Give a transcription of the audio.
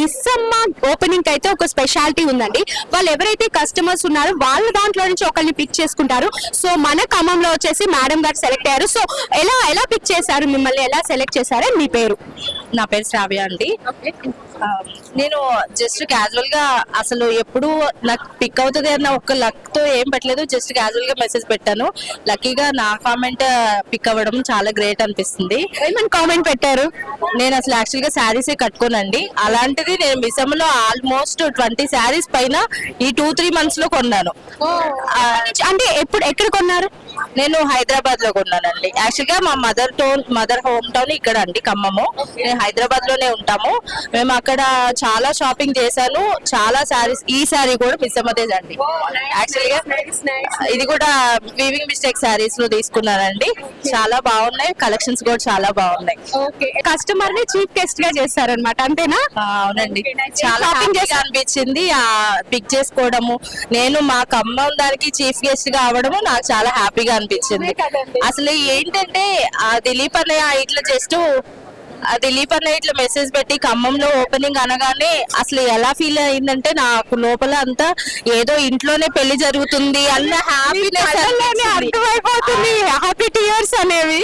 Missamma opening అయితే ఒక speciality ఉందండి. వాళ్ళు ఎవరైతే కస్టమర్స్ ఉన్నారో వాళ్ళ దాంట్లో నుంచి ఒకరిని పిక్ చేసుకుంటారు. సో మన ఖమ్మంలో వచ్చేసి మేడం గారు సెలెక్ట్ అయ్యారు. సో ఎలా ఎలా పిక్ చేశారు? మిమ్మల్ని ఎలా సెలెక్ట్ చేశారు? మీ పేరు? నా పేరు శ్రావ్య అండి. నేను జస్ట్ క్యాజువల్గా అసలు ఎప్పుడు నాకు పిక్ అవుతుంది అన్న ఒక్క లక్తో ఏం పెట్టలేదు జస్ట్ క్యాజువల్గా మెసేజ్ పెట్టాను. లక్కీగా నా కామెంట్ పిక్ అవ్వడం చాలా గ్రేట్ అనిపిస్తుంది. ఏమని కామెంట్ పెట్టారు? నేను అసలు యాక్చువల్గా శారీస్ కట్టుకోనండి. అలాంటిది నేను మిసంలో ఆల్మోస్ట్ ట్వంటీ శారీస్ పైన ఈ టూ త్రీ మంత్స్లో కొన్నాను. అంటే ఎప్పుడు ఎక్కడ కొన్నారు? నేను హైదరాబాద్లో కొన్నానండి యాక్చువల్గా మా mother town mother home town ఇక్కడ అండి ఖమ్మము. నేను హైదరాబాద్లోనే ఉంటాము. మేము అక్కడ చాలా షాపింగ్ చేశాను. చాలా శారీస్ ఈ శారీ కూడా మిస్ అమ్మదేదండి యాక్చువల్గా ఇది కూడా వీవింగ్ మిస్టేక్ శారీస్లో తీసుకున్నానండి. చాలా బాగున్నాయి. కలెక్షన్స్ కూడా చాలా బాగున్నాయి. కస్టమర్ని చీఫ్ గెస్ట్గా చేస్తారనమాట అంతేనా? అవునండి. చాలా హ్యాపీగా అనిపించింది. ఆ పిక్ చేసుకోవడము. నేను మా ఖమ్మం దానికి చీఫ్ గెస్ట్గా అవడము నాకు చాలా హ్యాపీగా అనిపించింది. అసలు ఏంటంటే ఆ దిలీప్ అన్నయ్య ఇట్లా జస్ట్ ఆ దిలీప్ అన్నయ్య ఇట్లా మెసేజ్ పెట్టి ఖమ్మంలో ఓపెనింగ్ అనగానే అసలు ఎలా ఫీల్ అయిందంటే నాకు లోపల అంతా ఏదో ఇంట్లోనే పెళ్ళి జరుగుతుంది అన్న హ్యాపీనెస్ అర్థమైపోతుంది. హ్యాపీ టీయర్స్ అనేవి.